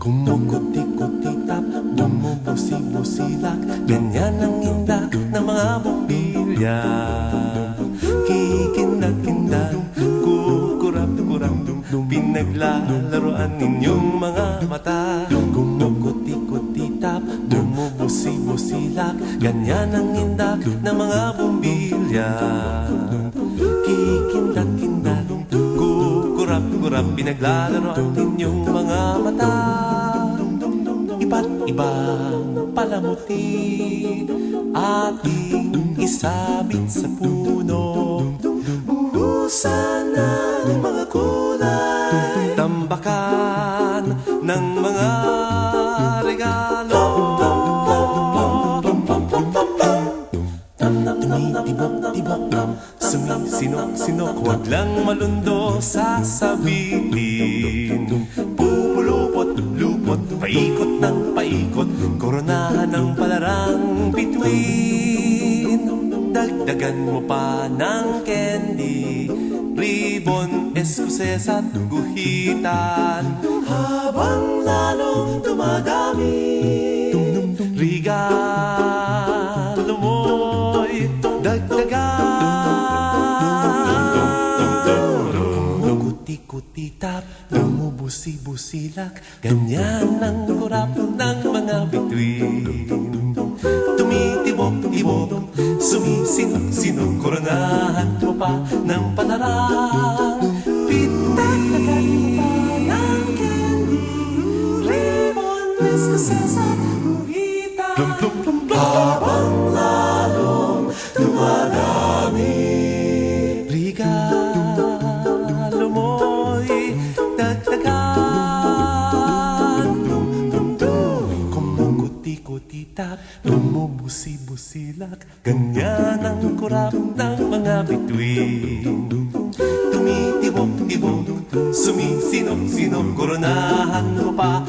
Kumukuti-kuti-tap, bumubusi-busilak Ganyan ang indak ng mga bumbilya Kikindag-kindag, kukurap-kurap Pinaglalaroan ninyong mga mata. Kumukuti-kuti-tap, bumubusi-busilak Ganyan ang indak ng mga bumbilya Kikindag-kindag, kukurap-kurap Pinaglalaroan ninyong mga mata Iba't ibang palamuti Ating isabit sa puno Buhusan ng mga kulay Tambakan ng mga regalo Tumitibok-tibok Sumisinok-sinok Huwag lang malundo sasabihin Pupulupot-lupot Paikot ng paikot. Koronahan ng palarang bituin. Dagdagan mo pa ng candy. Ribbon, eskuses at guhitan Habang lalong dumadami Kuti-kuti-tap, bumubusi-busilak Ganyan ang kurap ng mga bituin. Tumitibok-tibok, sumisinok-sinok Koronahan mo pa ng panarang Pitagdagan mo pa ng candy. Ribbon, eskuses at guhitan Habang lalong dumadami. Regalo Kumukuti-kuti-tap, bumubusi-busilak Ganyan ang kurap ng mga bituin. Tumitibok-tibok, sumisinok-sinok Koronahan mo pa